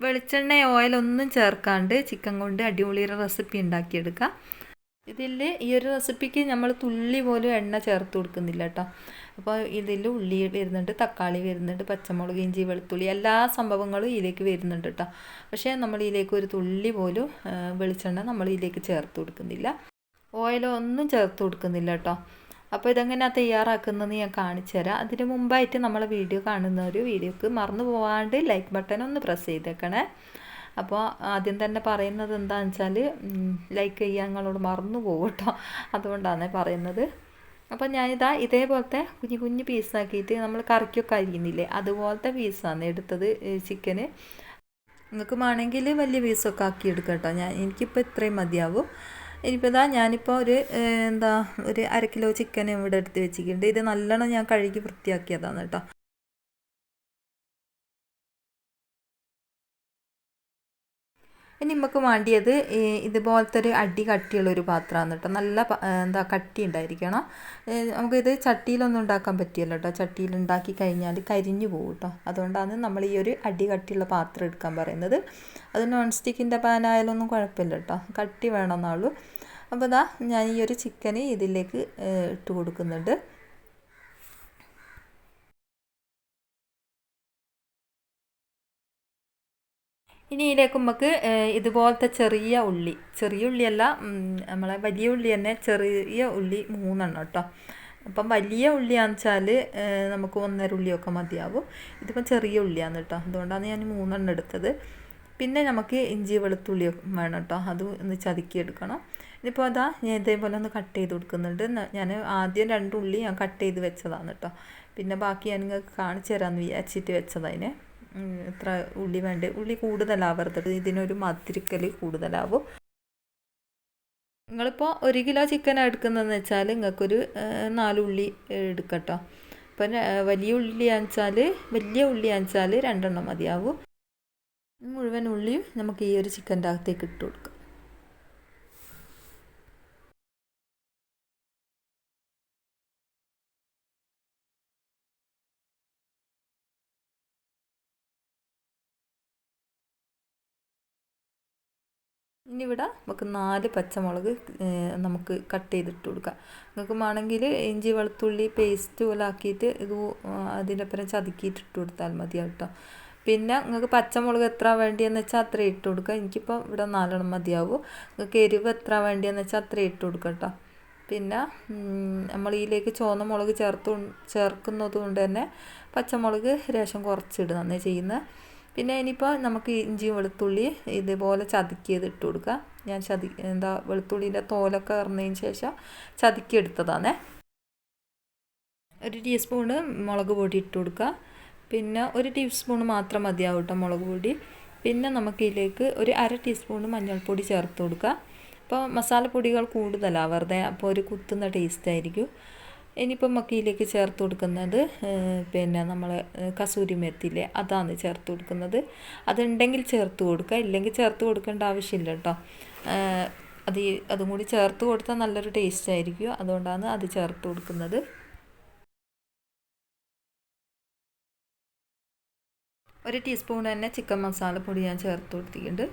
വെളിച്ചെണ്ണ ഓയിലൊന്നും ചേർക്കാണ്ട് ചിക്കൻ കൊണ്ട് അടിപൊളിയുടെ റെസിപ്പി ഉണ്ടാക്കിയെടുക്കാം. ഇതിൽ ഈ ഒരു റെസിപ്പിക്ക് നമ്മൾ തുള്ളി പോലും എണ്ണ ചേർത്ത് കൊടുക്കുന്നില്ല കേട്ടോ അപ്പോൾ ഇതിൽ ഉള്ളി വരുന്നുണ്ട് തക്കാളി വരുന്നുണ്ട് പച്ചമുളക് ഇഞ്ചി വെളുത്തുള്ളി എല്ലാ സംഭവങ്ങളും ഇതിലേക്ക് വരുന്നുണ്ട് കേട്ടോ പക്ഷേ നമ്മൾ ഇതിലേക്ക് ഒരു തുള്ളി പോലും വെളിച്ചെണ്ണ നമ്മൾ ഇതിലേക്ക് ചേർത്ത് കൊടുക്കുന്നില്ല. ഓയിലൊന്നും ചേർത്ത് കൊടുക്കുന്നില്ല കേട്ടോ അപ്പോൾ ഇതെങ്ങനെയാണ് തയ്യാറാക്കുന്നതെന്ന് ഞാൻ കാണിച്ചു തരാം. അതിന് മുമ്പായിട്ട് നമ്മളെ വീഡിയോ കാണുന്ന ഒരു വീഡിയോക്ക് മറന്നു പോകാണ്ട് ലൈക്ക് ബട്ടൺ ഒന്ന് പ്രസ് ചെയ്തേക്കണേ. അപ്പോൾ ആദ്യം തന്നെ പറയുന്നത് എന്താണെന്ന് വെച്ചാൽ ലൈക്ക് ചെയ്യാൻ നിങ്ങളോട് മറന്നു പോകും കേട്ടോ അതുകൊണ്ടാണ് പറയുന്നത്. അപ്പോൾ ഞാനിതാ ഇതേപോലത്തെ കുഞ്ഞു കുഞ്ഞു പീസാക്കിയിട്ട് നമ്മൾ കറിക്കൊക്കെ അരിയുന്നില്ലേ അതുപോലത്തെ പീസാണ് എടുത്തത് ചിക്കന് നിങ്ങൾക്ക് വേണമെങ്കിൽ വലിയ പീസൊക്കെ ആക്കി എടുക്കാം കേട്ടോ. ഞാൻ എനിക്കിപ്പോൾ ഇത്രയും മതിയാവും. ഇനിയിപ്പോൾ ഇതാ ഞാനിപ്പോൾ ഒരു എന്താ ഒരു അര കിലോ ചിക്കൻ ഇവിടെ എടുത്ത് വെച്ചിട്ടുണ്ട്. ഇത് നല്ലോണം ഞാൻ കഴുകി വൃത്തിയാക്കിയതാണ് കേട്ടോ. ഇനി നമുക്ക് വേണ്ടിയത് ഇതുപോലത്തെ ഒരു അടി കട്ടിയുള്ള ഒരു പാത്രമാണ് കേട്ടോ. നല്ല എന്താ കട്ടി ഉണ്ടായിരിക്കണം. നമുക്കിത് ചട്ടിയിലൊന്നും ഉണ്ടാക്കാൻ പറ്റിയല്ലോ കേട്ടോ. ചട്ടിയിൽ ഉണ്ടാക്കി കഴിഞ്ഞാൽ കരിഞ്ഞു പോകും കേട്ടോ. അതുകൊണ്ടാണ് നമ്മൾ ഈ ഒരു അടി കട്ടിയുള്ള പാത്രം എടുക്കാൻ പറയുന്നത്. അത് നോൺ സ്റ്റിക്കിന്റെ പാനായാലൊന്നും കുഴപ്പമില്ല കേട്ടോ. കട്ടി വേണമെന്നുള്ളൂ അപ്പോൾ ഇതാ ഞാൻ ഈ ഒരു ചിക്കന് ഇതിലേക്ക് ഇട്ട് കൊടുക്കുന്നുണ്ട്. ഇനി ഇതിലേക്ക് നമുക്ക് ഇതുപോലത്തെ ചെറിയ ഉള്ളി ചെറിയ ഉള്ളിയല്ല നമ്മളെ വലിയ ഉള്ളി തന്നെ ചെറിയ ഉള്ളി മൂന്നെണ്ണം കേട്ടോ. അപ്പം വലിയ ഉള്ളിയാന്ന് വെച്ചാൽ നമുക്ക് ഒന്നര ഉള്ളിയൊക്കെ മതിയാവും. ഇതിപ്പം ചെറിയ ഉള്ളിയാണ് കേട്ടോ. അതുകൊണ്ടാണ് ഞാൻ മൂന്നെണ്ണം എടുത്തത്. പിന്നെ നമുക്ക് ഇഞ്ചി വെളുത്തുള്ളി വേണം കേട്ടോ. അത് ഒന്ന് ചതുക്കി എടുക്കണം ഇതിപ്പോൾ അതാ ഞാൻ ഇതേപോലെ ഒന്ന് കട്ട് ചെയ്ത് കൊടുക്കുന്നുണ്ട്. ഞാൻ ആദ്യം രണ്ടുള്ളി ഞാൻ കട്ട് ചെയ്ത് വെച്ചതാണ് കേട്ടോ പിന്നെ ബാക്കി ഞാൻ നിങ്ങൾക്ക് കാണിച്ചു തരാമെന്ന് വിചാരിച്ചിട്ട് വെച്ചതതിനെ ഇത്ര ഉള്ളി വേണ്ട? ഉള്ളി കൂടുതലാവരുത്. ഇതിനൊരു മതിരിക്കൽ കൂടുതലാവും. നിങ്ങളിപ്പോൾ ഒരു കിലോ ചിക്കൻ എടുക്കുന്നതെന്ന് വെച്ചാൽ നിങ്ങൾക്കൊരു നാലുള്ളി എടുക്കട്ടോ. അപ്പം വലിയ ഉള്ളി അനച്ചാൽ വലിയ ഉള്ളി അനച്ചാൽ രണ്ടെണ്ണം മതിയാവും. മുഴുവൻ ഉള്ളിയും നമുക്ക് ഈ ഒരു ചിക്കന്റെ അകത്തേക്ക് ഇട്ട് കൊടുക്കാം. ഇനി ഇവിടെ നമുക്ക് നാല് പച്ചമുളക് നമുക്ക് കട്ട് ചെയ്തിട്ട് കൊടുക്കാം. നിങ്ങൾക്ക് വേണമെങ്കിൽ ഇഞ്ചി വെളുത്തുള്ളി പേസ്റ്റ് പോലെ ആക്കിയിട്ട് ഇത് അതിനപ്പുറം ചതുക്കിയിട്ട് ഇട്ട് കൊടുത്താൽ മതി കേട്ടോ. പിന്നെ നിങ്ങൾക്ക് പച്ചമുളക് എത്ര വേണ്ടിയെന്ന് വെച്ചാൽ അത്ര ഇട്ട് കൊടുക്കുക എനിക്കിപ്പോൾ ഇവിടെ നാലെണ്ണം മതിയാവും. നിങ്ങൾക്ക് എരിവ് എത്ര വേണ്ടിയെന്ന് വെച്ചാൽ അത്ര ഇട്ട് കൊടുക്കുക കേട്ടോ. പിന്നെ നമ്മൾ ഇതിലേക്ക് ചുവന്ന മുളക് ചേർത്ത് ചേർക്കുന്നത് കൊണ്ട് തന്നെ പച്ചമുളക് രേഷം കുറച്ചിടുന്നേ ചെയ്യുന്നത്. പിന്നെ ഇനിയിപ്പോൾ നമുക്ക് ഇഞ്ചിയും വെളുത്തുള്ളി ഇതുപോലെ ചതുക്കിയത് ഇട്ട് കൊടുക്കുക. ഞാൻ ചതി എന്താ വെളുത്തുള്ളീന്റെ തോലൊക്കെ ഇറന്നതിന് ശേഷം ചതുക്കി എടുത്തതാണേ ഒരു ടീസ്പൂണ് മുളക് പൊടി ഇട്ട് കൊടുക്കുക. പിന്നെ ഒരു ടീസ്പൂൺ മാത്രം മതിയാവും കേട്ടോ മുളക് പൊടി. പിന്നെ നമുക്ക് ഇതിലേക്ക് ഒരു അര ടീസ്പൂൺ മഞ്ഞൾപ്പൊടി ചേർത്ത് കൊടുക്കുക. അപ്പോൾ മസാലപ്പൊടികൾ കൂടുതലാണ് വെറുതെ അപ്പോൾ ഒരു കുത്തുന്ന ടേസ്റ്റ് ആയിരിക്കും. ഇനിയിപ്പം മക്കിയിലേക്ക് ചേർത്ത് കൊടുക്കുന്നത് പിന്നെ നമ്മൾ കസൂരി മെത്തില്ലേ അതാണ് ചേർത്ത് കൊടുക്കുന്നത്. അതുണ്ടെങ്കിൽ ചേർത്ത് കൊടുക്കുക ഇല്ലെങ്കിൽ ചേർത്ത് കൊടുക്കേണ്ട ആവശ്യമില്ല കേട്ടോ. അത് അതും കൂടി ചേർത്ത് കൊടുത്താൽ നല്ലൊരു ടേസ്റ്റ് ആയിരിക്കും. അതുകൊണ്ടാണ് അത് ചേർത്ത് കൊടുക്കുന്നത്. ഒരു ടീസ്പൂൺ തന്നെ ചിക്കൻ മസാല പൊടി ഞാൻ ചേർത്ത് കൊടുത്തിട്ടുണ്ട്.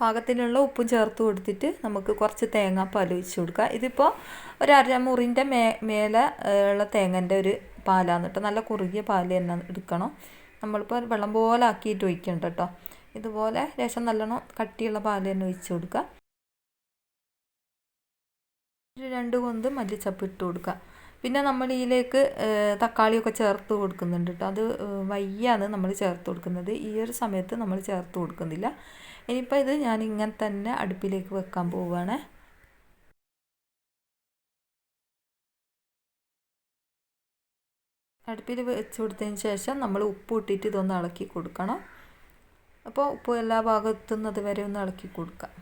പാകത്തിനുള്ള ഉപ്പും ചേർത്ത് കൊടുത്തിട്ട് നമുക്ക് കുറച്ച് തേങ്ങാപ്പാൽ ഒഴിച്ച് കൊടുക്കുക. ഇതിപ്പോൾ ഒരു അരമുറിന്റെ മേ മേലെ ഉള്ള തേങ്ങന്റെ ഒരു പാലാണ് കേട്ടോ. നല്ല കുറുകിയ പാൽ തന്നെ എടുക്കണം. നമ്മളിപ്പോൾ വെള്ളം പോലെ ആക്കിയിട്ട് ഒഴിക്കണ്ട കേട്ടോ. ഇതുപോലെ ലേശം നല്ലോണം കട്ടിയുള്ള പാൽ തന്നെ ഒഴിച്ച് കൊടുക്കുക. ഒരു രണ്ട് കൊന്ത് മല്ലിച്ചപ്പ് ഇട്ട് കൊടുക്കുക. പിന്നെ നമ്മൾ ഇതിലേക്ക് തക്കാളിയൊക്കെ ചേർത്ത് കൊടുക്കുന്നുണ്ട് കേട്ടോ. അത് വയ്യാണ് നമ്മൾ ചേർത്ത് കൊടുക്കുന്നത്. ഈ ഒരു സമയത്ത് നമ്മൾ ചേർത്ത് കൊടുക്കുന്നില്ല. ഇനിയിപ്പോൾ ഇത് ഞാൻ ഇങ്ങനെ തന്നെ അടുപ്പിലേക്ക് വെക്കാൻ പോവുകയാണ് അടുപ്പിൽ വെച്ച് കൊടുത്തതിന് ശേഷം നമ്മൾ ഉപ്പ് ഇട്ടിട്ട് ഇതൊന്ന് ഇളക്കി കൊടുക്കണം. അപ്പോൾ ഉപ്പ് എല്ലാ ഭാഗത്തുന്നത് വരെ ഒന്ന് ഇളക്കി കൊടുക്കാം.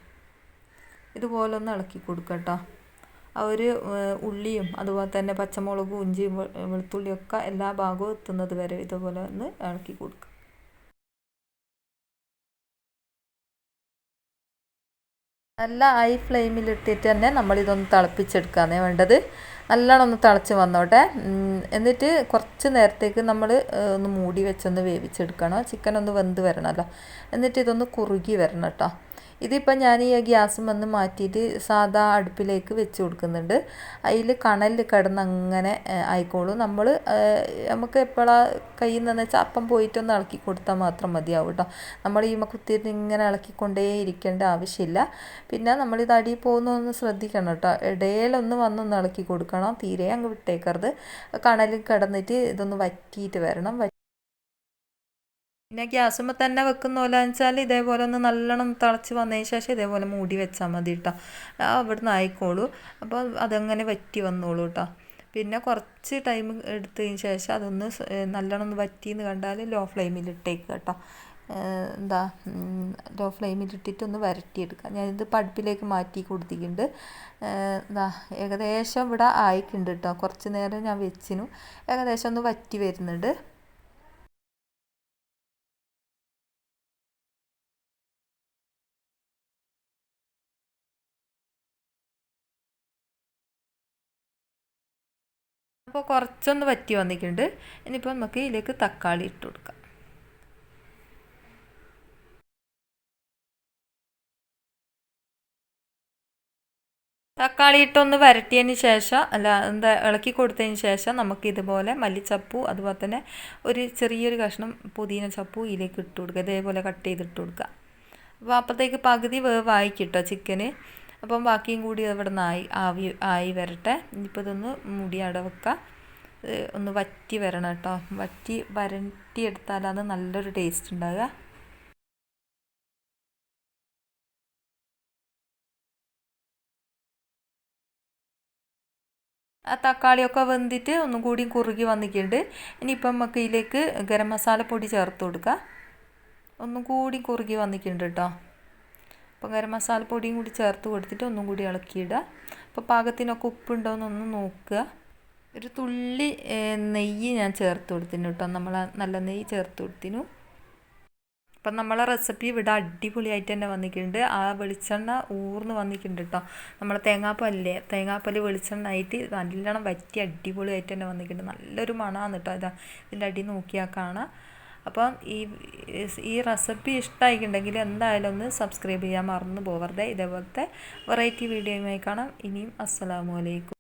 ഇതുപോലെ ഒന്ന് ഇളക്കി കൊടുക്കാം കേട്ടോ. ആ ഒരു ഉള്ളിയും അതുപോലെ തന്നെ പച്ചമുളകും ഇഞ്ചിയും വെളുത്തുള്ളിയൊക്കെ എല്ലാ ഭാഗവും എത്തുന്നത് വരെ ഇതുപോലെ ഒന്ന് ഇളക്കി കൊടുക്കുക നല്ല ഹൈ ഫ്ലെയിമിലിട്ടിട്ട് തന്നെ നമ്മളിതൊന്ന് തിളപ്പിച്ചെടുക്കാന്നേ വേണ്ടത്. നല്ലോണം ഒന്ന് തിളച്ച് വന്നോട്ടെ. എന്നിട്ട് കുറച്ച് നേരത്തേക്ക് നമ്മൾ ഒന്ന് മൂടി വെച്ചൊന്ന് വേവിച്ചെടുക്കണം. ചിക്കൻ ഒന്ന് വെന്ത് വരണമല്ലോ എന്നിട്ട് ഇതൊന്ന് കുറുകി വരണം കേട്ടോ. ഇതിപ്പോൾ ഞാൻ ഈ ഗ്യാസ് വന്ന് മാറ്റിയിട്ട് സാധാ അടുപ്പിലേക്ക് വെച്ച് കൊടുക്കുന്നുണ്ട്. അതിൽ കണലിൽ കിടന്ന് അങ്ങനെ ആയിക്കോളും. നമ്മൾ നമുക്ക് എപ്പോഴാണ് കയ്യിൽ നിന്ന് വെച്ചാൽ അപ്പം പോയിട്ടൊന്ന് ഇളക്കി കൊടുത്താൽ മാത്രം മതിയാവും കേട്ടോ നമ്മൾ ഈ കുത്തിയിട്ട് ഇങ്ങനെ ഇളക്കിക്കൊണ്ടേ ഇരിക്കേണ്ട ആവശ്യമില്ല. പിന്നെ നമ്മൾ നമ്മളിത് അടിയിൽ പോകുന്നൊന്ന് ശ്രദ്ധിക്കണം കേട്ടോ ഇടയിലൊന്ന് വന്നൊന്ന് ഇളക്കി കൊടുക്കണം. തീരെ അങ്ങ് വിട്ടേക്കരുത്. കണലിൽ കിടന്നിട്ട് ഇതൊന്ന് വറ്റിയിട്ട് വരണം. പിന്നെ ഗ്യാസുമ്പോൾ തന്നെ വെക്കുന്ന പോലെ വെച്ചാൽ ഇതേപോലെ ഒന്ന് നല്ലോണം തിളച്ച് വന്നതിന് ശേഷം ഇതേപോലെ മൂടി വെച്ചാൽ മതി കേട്ടോ അവിടുന്ന് ആയിക്കോളൂ. അപ്പോൾ അതങ്ങനെ വറ്റി വന്നോളൂ കേട്ടോ പിന്നെ കുറച്ച് ടൈം എടുത്തതിന് ശേഷം അതൊന്ന് നല്ലോണം ഒന്ന് വറ്റിയെന്ന് കണ്ടാൽ ലോ ഫ്ലെയിമിൽ ഇട്ടേക്കുക കേട്ടോ എന്താ ലോ ഫ്ലെയിമിൽ ഇട്ടിട്ട് ഒന്ന് വരട്ടിയെടുക്കുക ഞാനിത് പടുപ്പിലേക്ക് മാറ്റി കൊടുത്തിട്ടുണ്ട്. എന്താ ഏകദേശം ഇവിടെ ആയിക്കുണ്ട് കേട്ടോ കുറച്ച് നേരം ഞാൻ വെച്ചിനു. ഏകദേശം ഒന്ന് വറ്റി വരുന്നുണ്ട്. അപ്പോൾ കുറച്ചൊന്ന് വറ്റി വന്നിട്ടുണ്ട്. ഇനിയിപ്പോൾ നമുക്ക് ഇതിലേക്ക് തക്കാളി ഇട്ട് കൊടുക്കാം. തക്കാളി ഇട്ടൊന്ന് വരട്ടിയതിന് ശേഷം അല്ല എന്താ ഇളക്കി കൊടുത്തതിന് ശേഷം നമുക്ക് ഇതുപോലെ മല്ലിച്ചപ്പു അതുപോലെ തന്നെ ഒരു ചെറിയൊരു കഷ്ണം പുതിന ചപ്പു ഇതിലേക്ക് ഇട്ട് കൊടുക്കുക. ഇതേപോലെ കട്ട് ചെയ്തിട്ട് കൊടുക്കുക. അപ്പോൾ അപ്പോഴത്തേക്ക് പകുതി വേവായി കിട്ടോ ചിക്കന്. അപ്പം ബാക്കിയും കൂടി ഇവിടെ നിന്ന് ആയി ആവി ആയി വരട്ടെ. ഇനിയിപ്പോൾ ഇതൊന്ന് മുടി അടവെക്കുക ഒന്ന് വറ്റി വരണം കേട്ടോ. വറ്റി വരട്ടി എടുത്താലാണ് നല്ലൊരു ടേസ്റ്റ് ഉണ്ടാകുക ആ തക്കാളിയൊക്കെ വെന്തിട്ട് ഒന്നും കൂടി കുറുകി വന്നിട്ടുണ്ട്. ഇനിയിപ്പം നമുക്ക് ഇതിലേക്ക് ഗരം മസാല പൊടി ചേർത്ത് കൊടുക്കുക ഒന്നും കൂടി കുറുകി വന്നിട്ടുണ്ട് കേട്ടോ. അപ്പം ഗരം മസാല പൊടിയും കൂടി ചേർത്ത് കൊടുത്തിട്ട് ഒന്നും കൂടി ഇളക്കിയിടുക. അപ്പോൾ പാകത്തിനൊക്കെ ഉപ്പുണ്ടോ എന്നൊന്ന് നോക്കുക. ഒരു തുള്ളി നെയ്യ് ഞാൻ ചേർത്ത് കൊടുത്തിനു കേട്ടോ. നമ്മൾ നല്ല നെയ്യ് ചേർത്ത് കൊടുത്തിനു അപ്പം നമ്മളെ റെസിപ്പി ഇവിടെ അടിപൊളിയായിട്ട് തന്നെ വന്നിട്ടുണ്ട്. ആ വെളിച്ചെണ്ണ ഊർന്ന് വന്നിട്ടുണ്ട് കേട്ടോ. നമ്മളെ തേങ്ങാപ്പല്ലേ തേങ്ങാപ്പൽ വെളിച്ചെണ്ണ ആയിട്ട് നല്ലോണം വറ്റി അടിപൊളിയായിട്ട് തന്നെ വന്നിട്ടുണ്ട്. നല്ലൊരു മണമാണ് കേട്ടോ ഇതാ. ഇതിന്റെ അടി നോക്കിയാൽ കാണാം. അപ്പം ഈ ഈ റെസിപ്പി ഇഷ്ടമായിട്ടുണ്ടെങ്കിൽ എന്തായാലും ഒന്ന് സബ്സ്ക്രൈബ് ചെയ്യാൻ മറന്നു പോകരുത്. ഇതേപോലത്തെ വെറൈറ്റി വീഡിയോയുമായി കാണാം. ഇനിയും അസ്സലാമു അലൈക്കും.